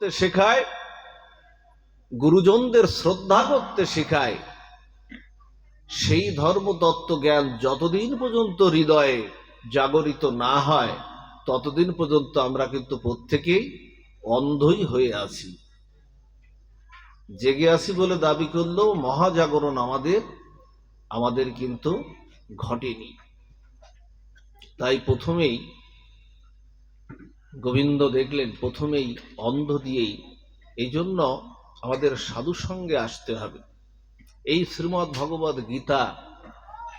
করতে শেখায়, গুরুজনদের শ্রদ্ধা করতে শেখায়, সেই ধর্মতত্ত্ব জ্ঞান যতদিন পর্যন্ত হৃদয়ে জাগরিত না হয়, ততদিন পর্যন্ত আমরা কিন্তু প্রত্যেকেই অন্ধই হয়ে আছি। জেগে আছি বলে দাবি করলেও মহাজাগরণ আমাদের আমাদের কিন্তু ঘটেনি। তাই প্রথমেই গোবিন্দ দেখলেন, প্রথমেই অন্ধ দিয়েই এই জন্য আমাদের সাধু সঙ্গে আসতে হবে। এই শ্রীমৎ ভগবত গীতা,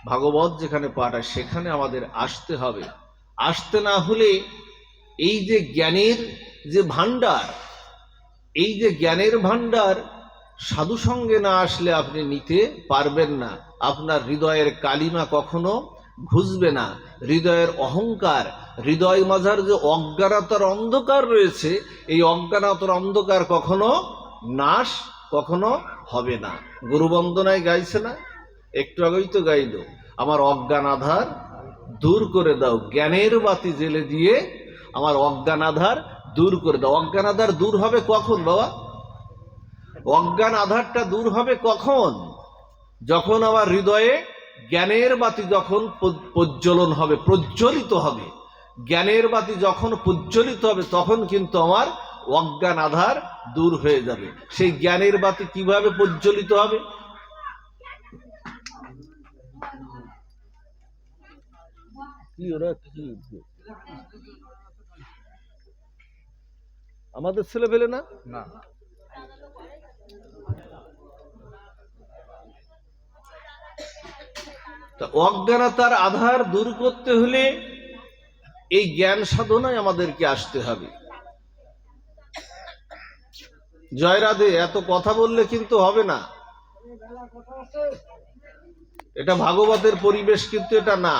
ভাগবত যেখানে পাঠ হয় সেখানে আমাদের আসতে হবে। আসতে না হলে এই যে জ্ঞানের যে ভাণ্ডার, এই যে জ্ঞানের ভাণ্ডার, সাধু সঙ্গে না আসলে আপনি নিতে পারবেন না। আপনার হৃদয়ের কালিমা কখনো ঘুষবে না। হৃদয়ের অহংকার, হৃদয় মাঝার যে অজ্ঞানতার অন্ধকার রয়েছে, এই অজ্ঞানতার অন্ধকার কখনো নাশ, কখনো হবে না। গুরু বন্দনায় গাইছে না? একটু আগেই তো গাইল, আমার অজ্ঞান আধার দূর করে দাও, জ্ঞানের বাতি জেলে দিয়ে আমার অজ্ঞান আধার দূর করে দাও। অজ্ঞান আধার দূর হবে কখন, বাবা? অজ্ঞান আধারটা দূর হবে কখন? যখন আমার হৃদয়ে জ্ঞানের বাতি যখন প্র- প্রজ্বলন হবে প্রজ্বলিত হবে জ্ঞানের বাতি যখন প্রজ্বলিত হবে তখন কিন্তু আমার অজ্ঞান আধার দূর হয়ে যাবে। সেই জ্ঞানের বাতি কীভাবে প্রজ্বলিত হবে? আমাদের ছেলে পেলে না। তা অজ্ঞানতার আধার দূর করতে হলে এই জ্ঞান সাধনায় আমাদেরকে আসতে হবে। জয়রাধে, এত কথা বললে কিন্তু হবে না। এটা ভাগবতের পরিবেশ কিন্তু এটা না।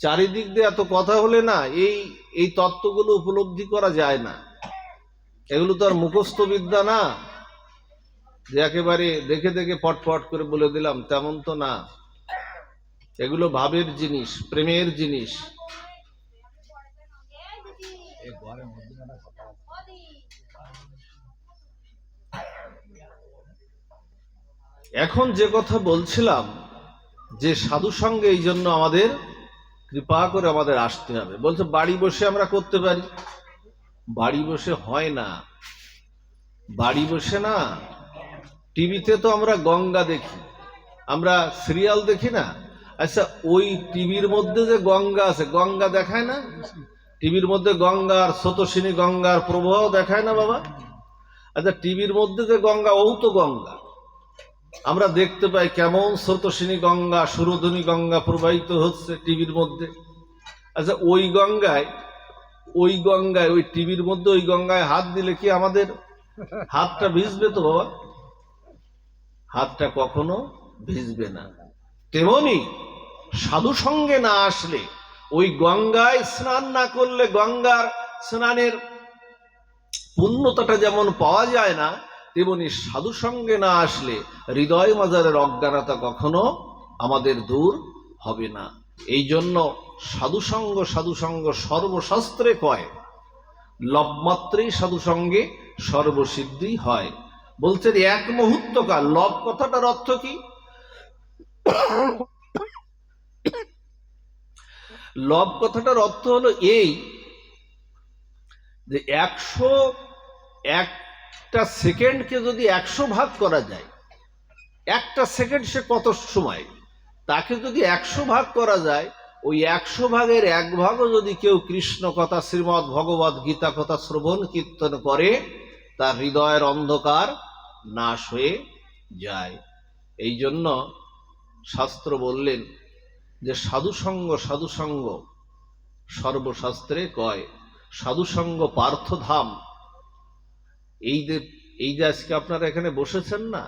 চারিদিক দিয়ে এত কথা হলে না, এই এই তত্ত্বগুলো উপলব্ধি করা যায় না। এগুলো তো আর মুখস্থ বিদ্যা না। যে একেবারে দেখে দেখে ফটফট করে বলে দিলাম, তেমন তো না। এগুলো ভাবের জিনিস, প্রেমের জিনিস। এখন যে কথা বলছিলাম, যে সাধু সঙ্গে এই জন্য আমাদের কৃপা করে আমাদের আসতে হবে। বলছে, বাড়ি বসে আমরা করতে পারি। বাড়ি বসে হয় না। বাড়ি বসে না। টিভিতে তো আমরা গঙ্গা দেখি। আমরা সিরিয়াল দেখি না? আচ্ছা ওই টিভির মধ্যে যে গঙ্গা আছে, গঙ্গা দেখায় না? টিভির মধ্যে গঙ্গার স্রোতস্বিনী গঙ্গার প্রবাহ দেখায় না বাবা? আচ্ছা টিভির মধ্যে যে গঙ্গা ও তো গঙ্গা। আমরা দেখতে পাই কেমন স্রোতস্বিনী গঙ্গা সুরধনী গঙ্গা প্রবাহিত হচ্ছে টিভির মধ্যে। আচ্ছা ওই গঙ্গায় ওই গঙ্গায়, ওই টিভির মধ্যে ওই গঙ্গায় হাত দিলে কি আমাদের হাতটা ভিজবে তো বাবা? হাতটা কখনো ভিজবে না। তেমনি সাধু সঙ্গে না আসলে ওই গঙ্গায় স্নান না করলে গঙ্গার স্নানের পূর্ণতাটা যেমন পাওয়া যায় না, তেমনি সাধু সঙ্গে না আসলে হৃদয় মাজারের অজ্ঞানতা কখনো আমাদের দূর হবে না। এই জন্য সাধুসঙ্গ সাধুসঙ্গ সর্বশাস্ত্রে কয়, লবমাত্রেই সাধুসঙ্গে সর্বসিদ্ধি হয়। বলছেন, এক মুহূর্তকাল লব কথাটার অর্থ কি? লব কথাটার অর্থ হলো এই, যে একশো একটা সেকেন্ডকে যদি একশো ভাগ করা যায়, একটা সেকেন্ড সে কত সময়? তাকে যদি একশো ভাগ করা যায়, ওই একশো ভাগের এক ভাগও যদি কেউ কৃষ্ণ কথা শ্রীমৎ ভগবত গীতা কথা শ্রবণ কীর্তন করে, তার হৃদয়ের অন্ধকার নাশ হয়ে যায়। এই জন্য শাস্ত্র বললেন যে সাধুসঙ্গ সাধুসঙ্গ সর্বশাস্ত্রে কয়, সাধুসঙ্গ পার্থধাম। এই যে এই যে আজকে আপনারা এখানে বসেছেন না,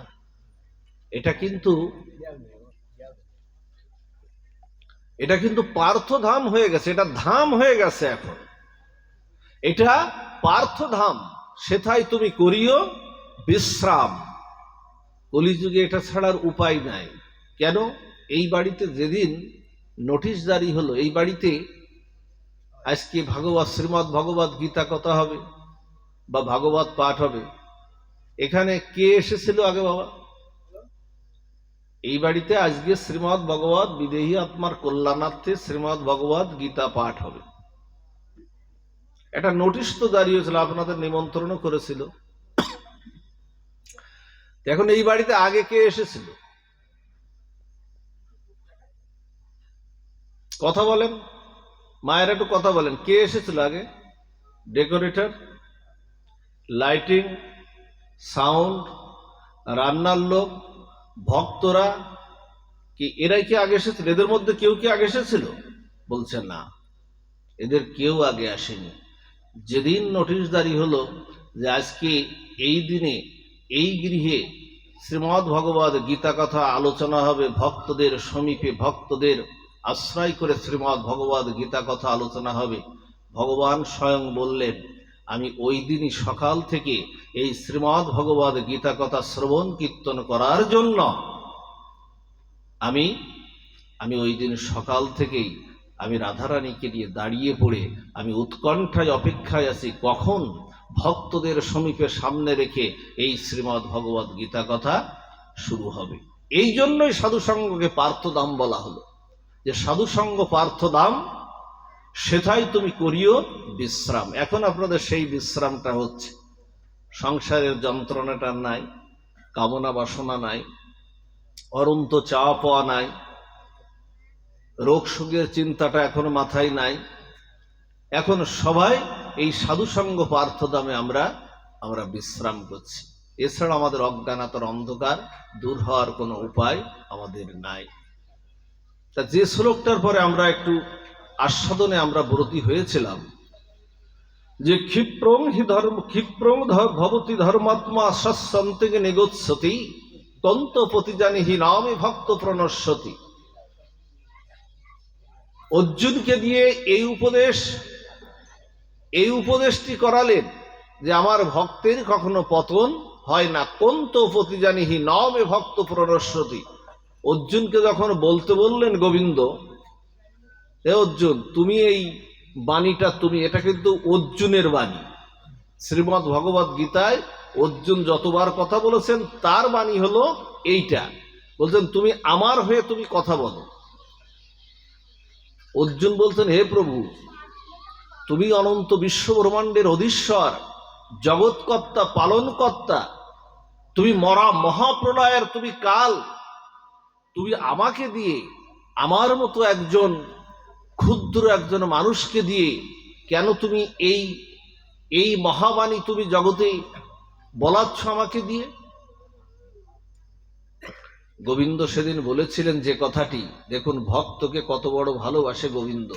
এটা কিন্তু এটা কিন্তু পার্থধাম হয়ে গেছে, এটা ধাম হয়ে গেছে এখন। এটা পার্থধাম সেথায় তুমি করিও বিশ্রাম। কলিযুগে এটা ছাড়ার উপায় নাই। কেন? এই বাড়িতে যেদিন নোটিশ জারি হলো, এই বাড়িতে আজকে ভাগবত শ্রীমৎ ভগবত গীতা কথা হবে বা ভাগবত পাঠ হবে। এখানে কে এসেছিল আগে বাবা? এই বাড়িতে আজকে শ্রীমৎ ভগবত, বিদেহী আত্মার কল্যাণার্থে শ্রীমৎ ভগবত গীতা পাঠ হবে। একটা নোটিশ তো দাঁড়িয়েছিল আপনাদের নিমন্ত্রণও করেছিল। এখন এই বাড়িতে আগে কে এসেছিল? কথা বলেন। মায়ের একটু কথা বলেন। কে এসেছিল আগে? ডেকোরেটর লাইটিং সাউন্ড রান্নার লোক, ভক্তরা কি এরাই কি আগে এসেছিল? এদের মধ্যে কেউ কি আগে এসেছিল? বলছে না। এদের কেউ আগে আসেনি। যেদিন নোটিশ জারি হলো যে আজকে এই দিনে এই গৃহে শ্রীমৎ ভগবত গীতা কথা আলোচনা হবে ভক্তদের সমীপে, ভক্তদের আশ্রয় করে শ্রীমৎ ভগবত গীতা কথা আলোচনা হবে। ভগবান স্বয়ং বললেন, আমি ওই দিনই সকাল থেকে এই শ্রীমৎ ভগবত গীতা কথা শ্রবণ কীর্তন করার জন্য। আমি আমি ওই দিন সকাল থেকেই, আমি রাধারানীকে নিয়ে দাঁড়িয়ে পড়ে, আমি উৎকণ্ঠায় অপেক্ষায় আছি, কখন ভক্তদের সমীপে সামনে রেখে এই শ্রীমৎ ভগবত গীতা কথা শুরু হবে? এই জন্যই সাধুসঙ্গকে পার্থদাম বলা হলো। যে সাধুসঙ্গ পার্থদাম সেটাই তুমি করিও বিশ্রাম। এখন আপনাদের সেই বিশ্রামটা হচ্ছে। সংসারের যন্ত্রণাটা নাই, কামনা বাসনা নাই অরন্ত চাওয়া পাওয়া নাই রোগ সুখের চিন্তাটা এখনও মাথায় নাই। এখন সবাই এই সাধুসঙ্গ পার্থদামে আমরা আমরা বিশ্রাম করছি। এছাড়া আমাদের অজ্ঞানতার অন্ধকার দূর হওয়ার কোনো উপায় আমাদের নাই। তা যে শ্লোকটার পরে আমরা একটু আস্বাদনে আমরা ব্রতী হয়েছিলাম, যে ক্ষিপ্রং হি ধর্ম, ক্ষিপ্রং ভবতী ধর্মাত্মা সন্তকে নিগোৎসতি, তন্ত প্রতিজানি হি নামে ভক্ত প্রণশ্যতি অর্জুনকে দিয়ে এই উপদেশ, এই উপদেশটি করালেন যে আমার ভক্তের কখনো পতন হয় না কন্ত প্রতিজানি হি নবে ভক্ত প্রণশ্যতি অর্জুনকে যখন বলতে বললেন, গোবিন্দ, হে অর্জুন, তুমি এই বাণীটা, তুমি, এটা কিন্তু অর্জুনের বাণী। শ্রীমৎ ভগবত গীতায় অর্জুন যতবার কথা বলেছেন, তার বাণী হলো এইটা। বলছেন, তুমি আমার হয়ে তুমি কথা বলো। অর্জুন বলছেন, হে প্রভু, তুমি অনন্ত বিশ্ব ব্রহ্মাণ্ডের অধীশ্বর, জগৎকর্তা, পালনকর্তা। তুমি মরা মহাপ্রলয়ের, তুমি কাল তুমি আমাকে দিয়ে, আমার মতো একজন ক্ষুদ্র একজন মানুষকে দিয়ে কেন তুমি এই এই মহাবাণী তুমি জগতে বলাচ্ছ আমাকে দিয়ে? গোবিন্দ সেদিন বলেছিলেন যে কথাটি, দেখুন, ভক্তকে কত বড় ভালোবাসে গোবিন্দ।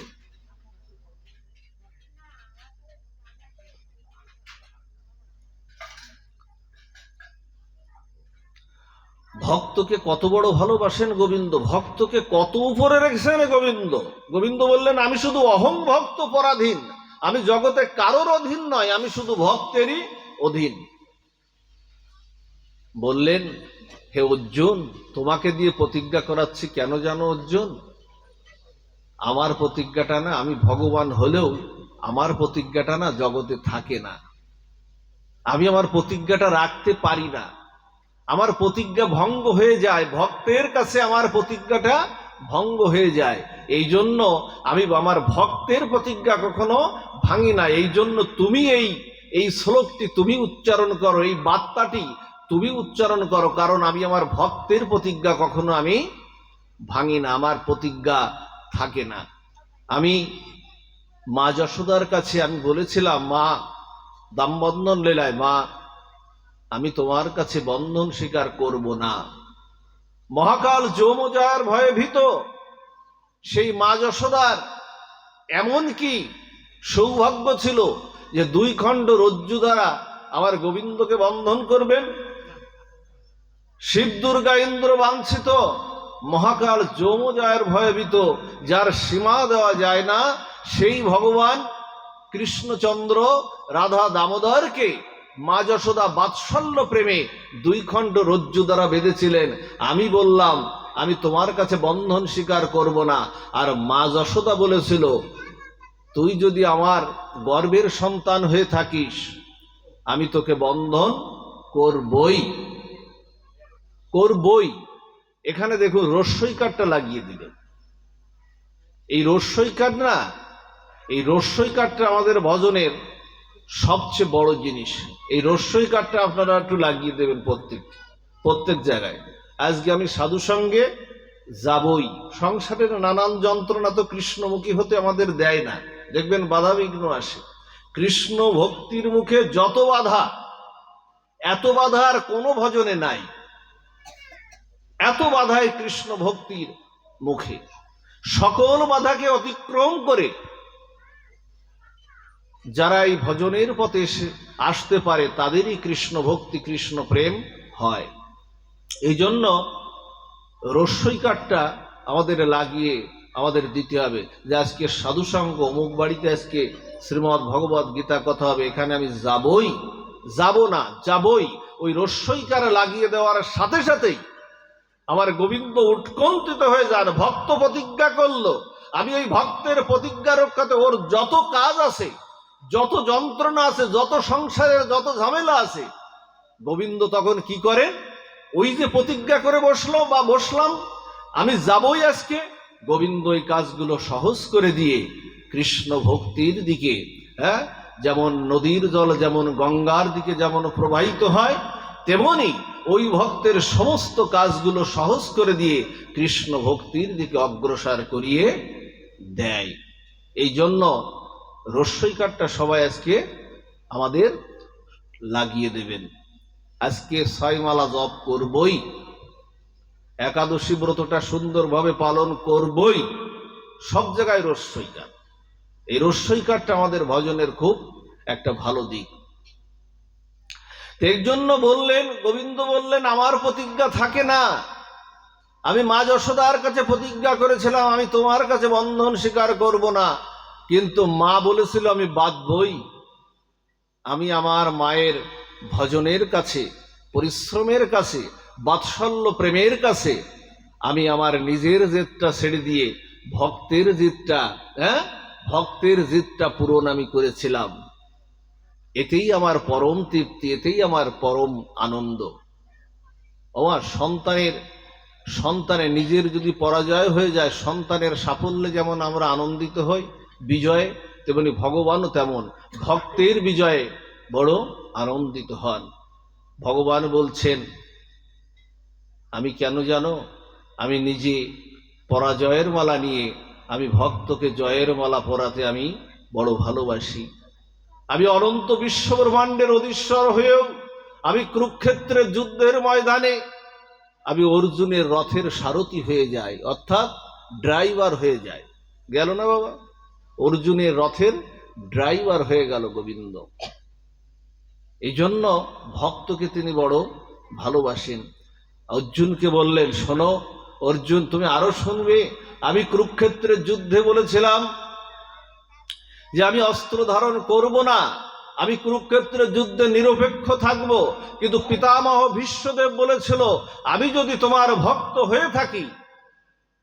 ভক্তকে কত বড় ভালোবাসেন গোবিন্দ? ভক্তকে কত উপরে রেখেছেন গোবিন্দ? গোবিন্দ বললেন, আমি শুধু অহং ভক্ত পরাধীন। আমি জগতে কারোর অধীন নয়, আমি শুধু ভক্তেরই অধীন। বললেন, হে অর্জুন, তোমাকে দিয়ে প্রতিজ্ঞা করাচ্ছি কেন জানো অর্জুন? আমার প্রতিজ্ঞাটা না, আমি ভগবান হলেও আমার প্রতিজ্ঞাটা না জগতে থাকে না। আমি আমার প্রতিজ্ঞাটা রাখতে পারি না। আমার প্রতিজ্ঞা ভঙ্গ হয়ে যায়, ভক্তের কাছে আমার প্রতিজ্ঞাটা ভঙ্গ হয়ে যায়। এই জন্য আমি আমার ভক্তের প্রতিজ্ঞা কখনো ভাঙি না। এই জন্য তুমি এই এই শ্লোকটি তুমি উচ্চারণ করো, এই বার্তাটি তুমি উচ্চারণ করো, কারণ আমি আমার ভক্তের প্রতিজ্ঞা কখনো আমি ভাঙি না, আমার প্রতিজ্ঞা থাকে না। আমি মা যশোদার কাছে আমি বলেছিলাম, মা দামবন্ধন লীলায়, মা আমি তোমার কাছে বন্ধন স্বীকার করব না। মহাকাল যৌমজার ভয়ে ভীত। সেই মা যশোদার এমন কি সৌভাগ্য ছিল যে দুই খণ্ড রজ্জু দ্বারা আমার গোবিন্দকে বন্ধন করবেন। শিব দুর্গা ইন্দ্র বাঞ্ছিত। মহাকাল যৌমজায়ের ভয়ভীত যার সীমা দেওয়া যায় না, সেই ভগবান কৃষ্ণচন্দ্র রাধা দামোদরকে মা যশোদা বাৎসল্য প্রেমে দুই খণ্ড রজ্জু দ্বারা বেঁধেছিলেন। আমি বললাম, আমি তোমার কাছে বন্ধন স্বীকার করব না। আর মা যশোদা বলেছিল, তুই যদি আমার গর্বের সন্তান হয়ে থাকিস, আমি তোকে বন্ধন করবই। করবই। এখানে দেখুন, রস্যই কাঠটা লাগিয়ে দিলেন। এই রস্যই কাঠ না, এই রস্যই কাঠটা আমাদের ভজনের সবচেয়ে বড় জিনিস, এই রস্যই কাঠটা আপনারা একটু লাগিয়ে দেবেন প্রত্যেক প্রত্যেক জায়গায়। আজকে আমি সাধু সঙ্গে যাবই। সংসারের নানান যন্ত্রণা তো কৃষ্ণমুখী হতে আমাদের দেয় না। দেখবেন বাধা বিঘ্ন আসে। কৃষ্ণ ভক্তির মুখে যত বাধা, এত বাধা আর কোনো ভজনে নাই। এত বাধায় কৃষ্ণ ভক্তির মুখে। সকল বাধাকে অতিক্রম করে যারা এই ভজনের পথে আসতে পারে, তাদেরই কৃষ্ণ ভক্তি, কৃষ্ণ প্রেম হয়। এই জন্য রস্যই কাঠটা আমাদের লাগিয়ে আমাদের দিতে হবে। যে আজকে সাধুসঙ্গ, অমুক বাড়িতে আজকে শ্রীমৎ ভগবত গীতা কথা হবে, এখানে আমি যাবই। যাব না, যাবই। ওই রস্যইকার লাগিয়ে দেওয়ার সাথে সাথেই আমার গোবিন্দ উৎকণ্ঠিত হয়ে যান, ভক্ত প্রতিজ্ঞা করল। আমি ওই ভক্তের প্রতিজ্ঞা রক্ষাতে ওর যত কাজ আছে যত যন্ত্রণা আছে, যত সংসারের যত ঝামেলা আছে, গোবিন্দ তখন কি করে? ওই যে প্রতিজ্ঞা করে বসল, বা, বসলাম, আমি যাবই আজকে। গোবিন্দ ওই কাজগুলো সহজ করে দিয়ে কৃষ্ণ ভক্তির দিকে হ্যাঁ যেমন নদীর জল, যেমন গঙ্গার দিকে যেমন প্রবাহিত হয়, তেমনি ওই ভক্তের সমস্ত কাজগুলো সহজ করে দিয়ে কৃষ্ণ ভক্তির দিকে অগ্রসর করিয়ে দেয়। এই জন্য রস্যই কাঠটা সবাই আজকে আমাদের লাগিয়ে দেবেন। আজকে ছয়মালা জপ করবই। একাদশী ব্রতটা সুন্দরভাবে পালন করবই। সব জায়গায় রস্যই কাঠ এই রস্যই কাঠটা আমাদের ভজনের খুব একটা ভালো দিক। এর জন্য বললেন, গোবিন্দ বললেন, আমার প্রতিজ্ঞা থাকে না। আমি মা যশোদার কাছে প্রতিজ্ঞা করেছিলাম, আমি তোমার কাছে বন্ধন স্বীকার করব না। কিন্তু মা বলেছিল, আমি বাধ্যই আমি আমার মায়ের ভজনের কাছে, পরিশ্রমের কাছে, বাৎসল্য প্রেমের কাছে, আমি আমার নিজের জেদটা ছেড়ে দিয়ে ভক্তের জিদটা হ্যাঁ? ভক্তের জিদটা পূরণ আমি করেছিলাম। এতেই আমার পরম তৃপ্তি, এতেই আমার পরম আনন্দ। আমার সন্তানের সন্তানের নিজের যদি পরাজয় হয়ে যায়, সন্তানের সাফল্যে যেমন আমরা আনন্দিত হই বিজয়ে, তেমনি ভগবানও তেমন। ভক্তের বিজয়ে বড় আনন্দিত হন। ভগবান বলছেন, আমি কেন জানো? আমি নিজে পরাজয়ের মালা নিয়ে, আমি ভক্তকে জয়ের মালা পরাতে আমি বড় ভালোবাসি। আমি অনন্ত বিশ্বব্রহ্মাণ্ডের অধীশ্বর হয়েও, আমি কুরুক্ষেত্রের যুদ্ধের ময়দানে, আমি অর্জুনের রথের সারথি হয়ে যাই, অর্থাৎ ড্রাইভার হয়ে যায় গেল না বাবা? অর্জুনের রথের ড্রাইভার হয়ে গেল গোবিন্দ। এই জন্য ভক্তকে তিনি বড় ভালোবাসেন। অর্জুনকে বললেন, শোনো অর্জুন, তুমি আরও শুনবে। আমি কুরুক্ষেত্রের যুদ্ধে বলেছিলাম যে আমি অস্ত্র ধারণ করব না। আমি কুরুক্ষেত্রের যুদ্ধে নিরপেক্ষ থাকব। কিন্তু পিতামহ ভীষ্মদেব বলেছিল, আমি যদি তোমার ভক্ত হয়ে থাকি,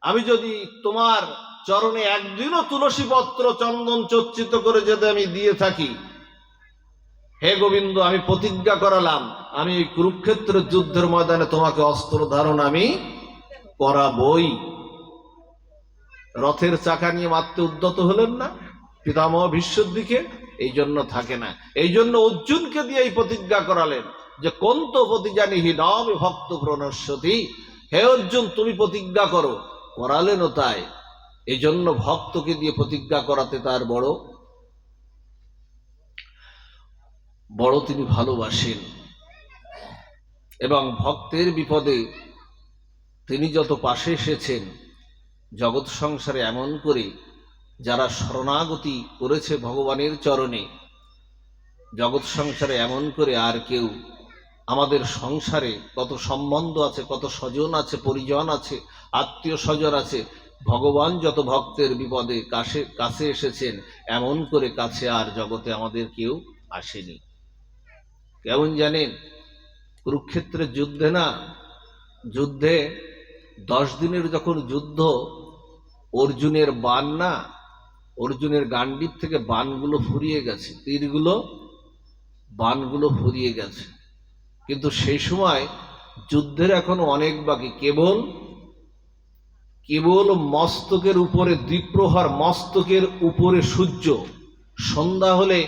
আমি যদি তোমার চরণে একদিনও তুলসী পত্র চন্দন চর্চিত করে যদি আমি দিয়ে থাকি, হে গোবিন্দ, আমি প্রতিজ্ঞা করালাম, আমি কুরুক্ষেত্র যুদ্ধের ময়দানে তোমাকে অস্ত্র ধারণ আমি করাবই। রথের চাকা নিয়ে মারতে উদ্যত হলেন না, পিতামহ ভীষ্মর দিকে এই জন্য থাকে না। এই জন্য অর্জুনকে দিয়ে এই প্রতিজ্ঞা করালেন যে, কন্ত প্রতিজানিহি নবে ভক্ত প্রণস্বতী হে অর্জুন, তুমি প্রতিজ্ঞা করো। করালেনও তাই। এই জন্য ভক্তকে দিয়ে প্রতিজ্ঞা করাতে তার বড়। বড় তিনি ভালোবাসেন। এবং ভক্তের বিপদে তিনি যত পাশে এসেছেন, জগৎ সংসারে এমন করে যারা শরণাগতি করেছে ভগবানের চরণে, জগৎ সংসারে এমন করে আর কেউ আমাদের সংসারে কত সম্বন্ধ আছে, কত স্বজন আছে, পরিজন আছে, আত্মীয় স্বজন আছে ভগবান যত ভক্তের বিপদে কাছে কাছে এসেছেন, এমন করে কাছে আর জগতে আমাদের কেউ আসেনি। কেমন জানেন? কুরুক্ষেত্রের যুদ্ধে না, যুদ্ধে দশ দিনের যখন যুদ্ধ, অর্জুনের বান না, অর্জুনের গান্ডির থেকে বানগুলো ফুরিয়ে গেছে, তীরগুলো বানগুলো ফুরিয়ে গেছে। কিন্তু সেই সময় যুদ্ধের এখনও অনেক বাকি, কেবল কেবল মস্তকের উপরে দ্বীপ্রহার, মস্তকের উপরে সূর্য। সন্ধ্যা হলে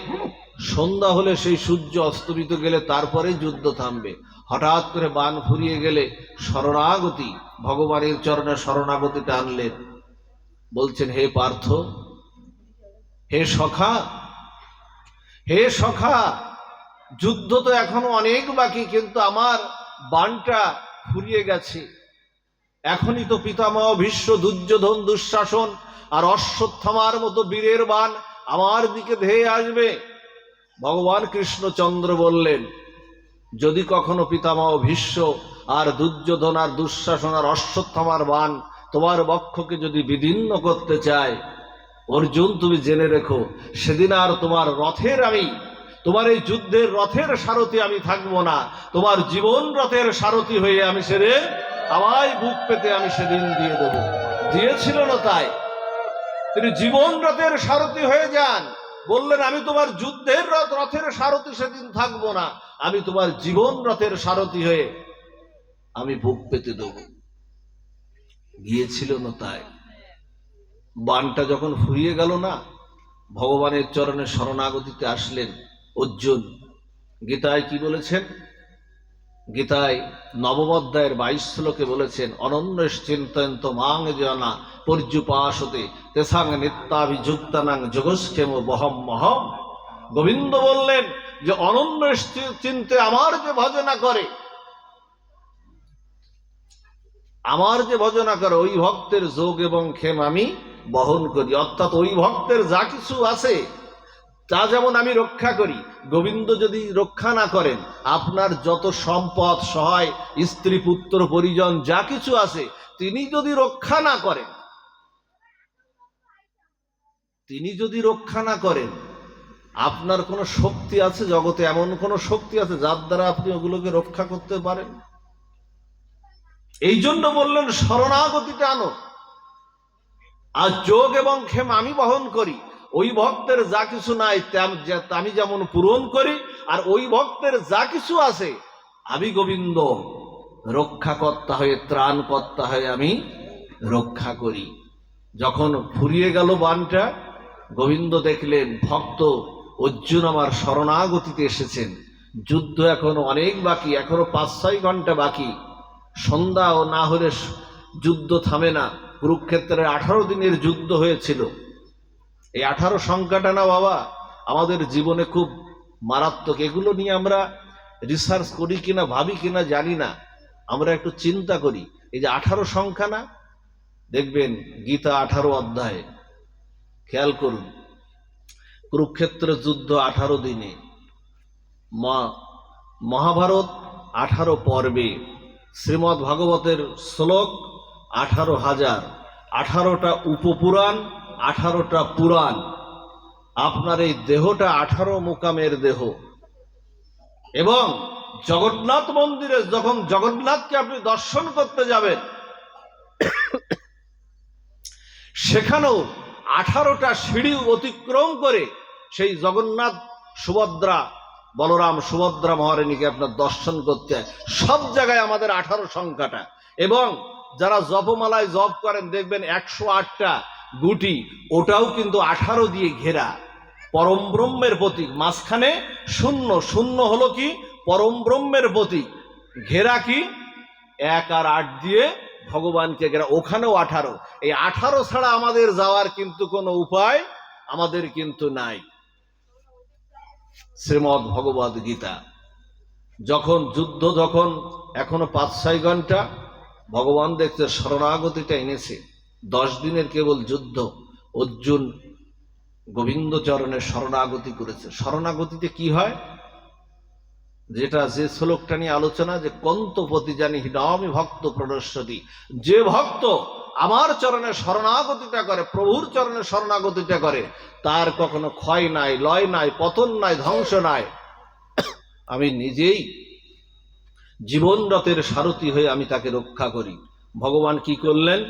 সন্ধ্যা হলে সেই সূর্য অস্তমিত গেলে তারপরে যুদ্ধ থামবে। হঠাৎ করে বান ফুরিয়ে গেলে শরণাগতি, ভগবানের চরণে শরণাগতিটা আনলেন বলছেন, হে পার্থ, হে সখা হে সখা, যুদ্ধ তো এখনও অনেক বাকি, কিন্তু আমার বানটা ফুরিয়ে গেছে। এখনই তো পিতামহ ভীষ্ম দুর্যোধন দুঃশাসন আর অশ্বত্থামার মতো বীরের বান আমার দিকে ধেয়ে আসবে। ভগবান কৃষ্ণচন্দ্র বললেন, যদি কখনো পিতামহ ভীষ্ম আর দুর্যোধন আর দুঃশাসন আর অশ্বত্থামার বান তোমার বক্ষকে যদি বিদীর্ণ করতে চায়, অর্জুন তুমি জেনে রেখো, সেদিন আর তোমার রথের আমি, তোমার এই যুদ্ধের রথের সারথি আমি থাকব না, তোমার জীবন রথের সারথি হয়ে আমি সেদিন আমায় বুক পেতে আমি সেদিন দিয়ে দেবো। দিয়েছিল না তাই। তিনি জীবন রথের সারথি হয়ে যান। বললেন, আমি তোমার যুদ্ধের রথ, রথের সারথি সেদিন থাকব না। আমি তোমার জীবন রথের সারথি হয়ে আমি বুক পেতে দেবো। গিয়েছিল না তাই। বানটা যখন ফুরিয়ে গেল না, ভগবানের চরণে শরণাগতিতে আসলেন অর্জুন। গীতায় কি বলেছেন? গীতায় নবম অধ্যায়ের বাইশ শ্লোকে বলেছেন অনন্য চিন্তয়ন্ত মাং জনা পর্যুপাসতে তেসাং নিত্যাভিযুক্তানাং যোগস্কেম বহম মহম। গোবিন্দ বললেন যে অনন্য চিন্তে আমার যে ভজনা করে, আমার যে ভজনা করে, ওই ভক্তের যোগ এবং ক্ষেম আমি বহন করি। অর্থাৎ ওই ভক্তের যা কিছু আছে তা যেমন আমি রক্ষা করি, গোবিন্দ যদি রক্ষা না করেন, আপনার যত সম্পদ, সহায়, স্ত্রী, পুত্র, পরিজন, যা কিছু আছে, তিনি যদি রক্ষা না করেন, তিনি যদি রক্ষা না করেন, আপনার কোনো শক্তি আছে জগতে? এমন কোনো শক্তি আছে যার দ্বারা আপনি ওগুলোকে রক্ষা করতে পারেন? এই জন্য বললেন শরণাগতিটা আনো। আর যোগ এবং ক্ষেম আমি বহন করি। ওই ভক্তের যা কিছু নাই আমি যেমন পূরণ করি, আর ওই ভক্তের যা কিছু আছে, আমি গোবিন্দ, রক্ষাকর্তা হয়ে, ত্রাণকর্তা হয়ে আমি রক্ষা করি। যখন ফুরিয়ে গেল বানটা গোবিন্দ দেখলেন, ভক্ত অর্জুন আমার শরণাগতিতে এসেছেন। যুদ্ধ এখনও অনেক বাকি, এখনও পাঁচ ছয় ঘণ্টা বাকি। সন্ধ্যা ও না হলে যুদ্ধ থামে না। কুরুক্ষেত্রের আঠারো দিনের যুদ্ধ হয়েছিল। এই আঠারো সংখ্যাটা না বাবা, আমাদের জীবনে খুব মারাত্মক। এগুলো নিয়ে আমরা রিসার্চ করি কিনা, ভাবি কিনা, জানি না। আমরা একটু চিন্তা করি। এই যে আঠারো সংখ্যা না, দেখবেন গীতা আঠারো অধ্যায়ে, খেয়াল করুন। কুরুক্ষেত্রের যুদ্ধ আঠারো দিনে, মা- মহাভারত আঠারো পর্বে শ্রীমৎ ভাগবতের শ্লোক আঠারো হাজার, আঠারোটা উপপুরাণ আঠারোটা পুরাণ। আপনার এই দেহটা আঠারো মুকামের দেহ। এবং জগন্নাথ মন্দিরে যখন জগন্নাথকে আপনি দর্শন করতে যাবেন, সেখানেও আঠারোটা সিঁড়ি অতিক্রম করে সেই জগন্নাথ সুভদ্রা, বলরাম সুভদ্রা মহারানীকে আপনার দর্শন করতে হয়। সব জায়গায় আমাদের আঠারো সংখ্যাটা। এবং যারা জপমালায় জপ করেন, দেখবেন একশো আটটা গুটি ওটাও কিন্তু আঠারো দিয়ে ঘেরা। পরম ব্রহ্মের প্রতীক, মাঝখানে শূন্য শূন্য হলো কি? পরম ব্রহ্মের প্রতীক। ঘেরা কি? এক আর আট দিয়ে ভগবানকে ঘেরা, ওখানেও আঠারো। এই আঠারো ছাড়া আমাদের যাওয়ার কিন্তু কোনো উপায় আমাদের কিন্তু নাই। শ্রীমদ ভগবদ গীতা। যখন যুদ্ধ, যখন এখনও পাঁচ, ছয় ঘণ্টা, ভগবান দেখতে শরণাগতিটা এনেছে। দশ দিনের কেবল যুদ্ধ। অর্জুন গোবিন্দ চরণে শরণাগতি করেছে। শরণাগতিতে কি হয়? যেটা যে শ্লোকটা নিয়ে আলোচনা, যে কন্তপতি জানি নমি ভক্ত প্রদর্শতি যে ভক্ত আমার চরণে শরণাগতিটা করে, প্রভুর চরণে শরণাগতিটা করে, তার কখনো ক্ষয় নাই, লয় নাই, পতন নাই, ধ্বংস নাই। আমি নিজেই জীবনরথের সারথি হয়ে আমি তাকে রক্ষা করি। ভগবান কি করলেন?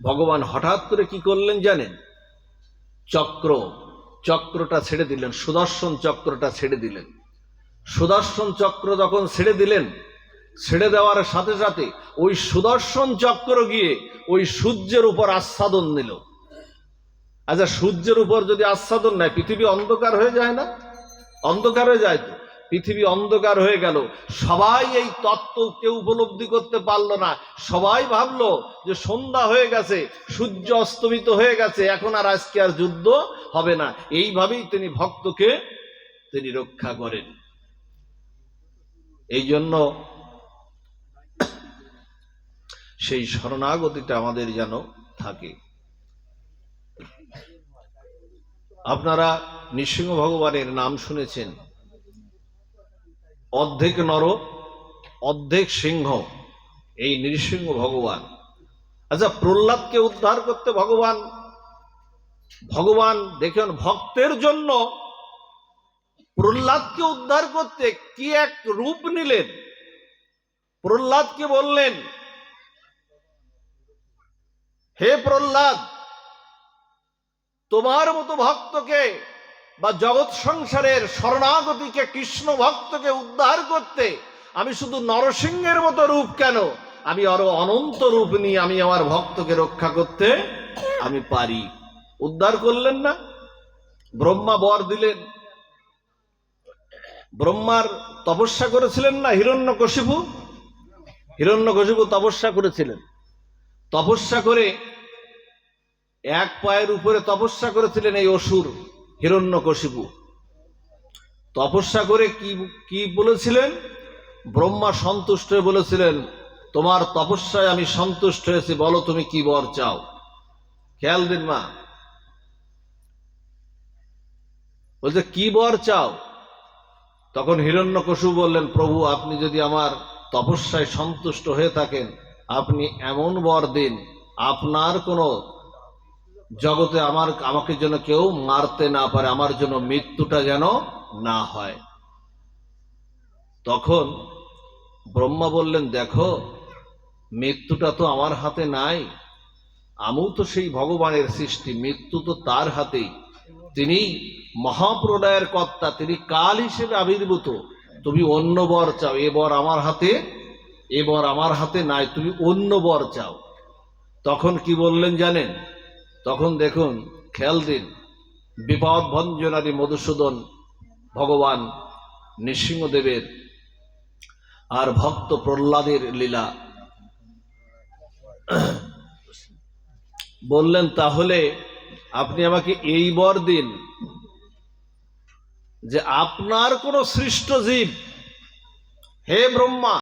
ভগবান হঠাৎ করে কি করলেন জানেন? চক্র, চক্রটা ছেড়ে দিলেন, সুদর্শন চক্রটা ছেড়ে দিলেন। সুদর্শন চক্র যখন ছেড়ে দিলেন, ছেড়ে দেওয়ার সাথে সাথে ওই সুদর্শন চক্র গিয়ে ওই সূর্যের উপর আচ্ছাদন নিল। আচ্ছা সূর্যের উপর যদি আচ্ছাদন নেয়, পৃথিবী অন্ধকার হয়ে যায় না? অন্ধকার হয়ে যায় তো? পৃথিবী অন্ধকার হয়ে গেল। সবাই এই তত্ত্ব কেউ উপলব্ধি করতে পারল না। সবাই ভাবলো যে সন্ধ্যা হয়ে গেছে, সূর্য অস্তমিত হয়ে গেছে, এখন আর আজকে আর যুদ্ধ হবে না। এইভাবেই তিনি ভক্তকে তিনি রক্ষা করেন। এই জন্য সেই শরণাগতিটা আমাদের যেন থাকে। আপনারা নৃসিংহ ভগবানের নাম শুনেছেন। অর্ধেক নর, অর্ধেক সিংহ, এই নৃসিংহ ভগবান। আচ্ছা প্রহ্লাদকে উদ্ধার করতে ভগবান ভগবান দেখুন, ভক্তের জন্য প্রহ্লাদকে উদ্ধার করতে কি এক রূপ নিলেন? প্রহ্লাদকে বললেন, হে প্রহ্লাদ, তোমার মতো ভক্তকে বা জগৎ সংসারের শরণাগতিকে, কৃষ্ণ ভক্তকে উদ্ধার করতে আমি শুধু নরসিংহের মতো রূপ কেন? আমি আরও অনন্ত রূপ নিয়ে আমি আমার ভক্তকে রক্ষা করতে আমি পারি। উদ্ধার করলেন না? ব্রহ্মা বর দিলেন। ব্রহ্মার তপস্যা করেছিলেন না হিরণ্য কশিপু হিরণ্য কশিপু তপস্যা করেছিলেন। তপস্যা করে এক পায়ের উপরে তপস্যা করেছিলেন এই অসুর। হিরণ্যকশিপু। তপস্যা করে কি কি বলেছিলেন? ব্রহ্মা সন্তুষ্ট হয়ে বলেছিলেন, তোমার তপস্যায় আমি সন্তুষ্ট হয়েছি, বলো তুমি কি বর চাও? খেয়াল দিন মা। বলছে, কি বর চাও? তখন হিরণ্যকশু বললেন, প্রভু, আপনি যদি আমার তপস্যায় সন্তুষ্ট হয়ে থাকেন, আপনি এমন বর দিন, আপনার কোনো জগতে আমার, আমাকে যেন কেউ মারতে না পারে, আমার জন্য মৃত্যুটা যেন না হয়। তখন ব্রহ্মা বললেন, দেখো, মৃত্যুটা তো আমার হাতে নাই। আমিও তো সেই ভগবানের সৃষ্টি, মৃত্যু তো তার হাতেই। তিনি মহাপ্রলয়ের কর্তা, তিনি কাল হিসেবে আবির্ভূত। তুমি অন্য বর চাও, এ বর আমার হাতে, এ বর আমার হাতে নাই, তুমি অন্য বর চাও। তখন কি বললেন জানেন? তখন দেখুন, খেয়াল দিন, বিপদ ভঞ্জনারী মধুসূদন ভগবান নৃসিংহদেবের আর ভক্ত প্রহ্লাদের লীলা। বললেন, তাহলে আপনি আমাকে এই বর দিন যে আপনার কোন সৃষ্ট জীব, হে ব্রহ্মা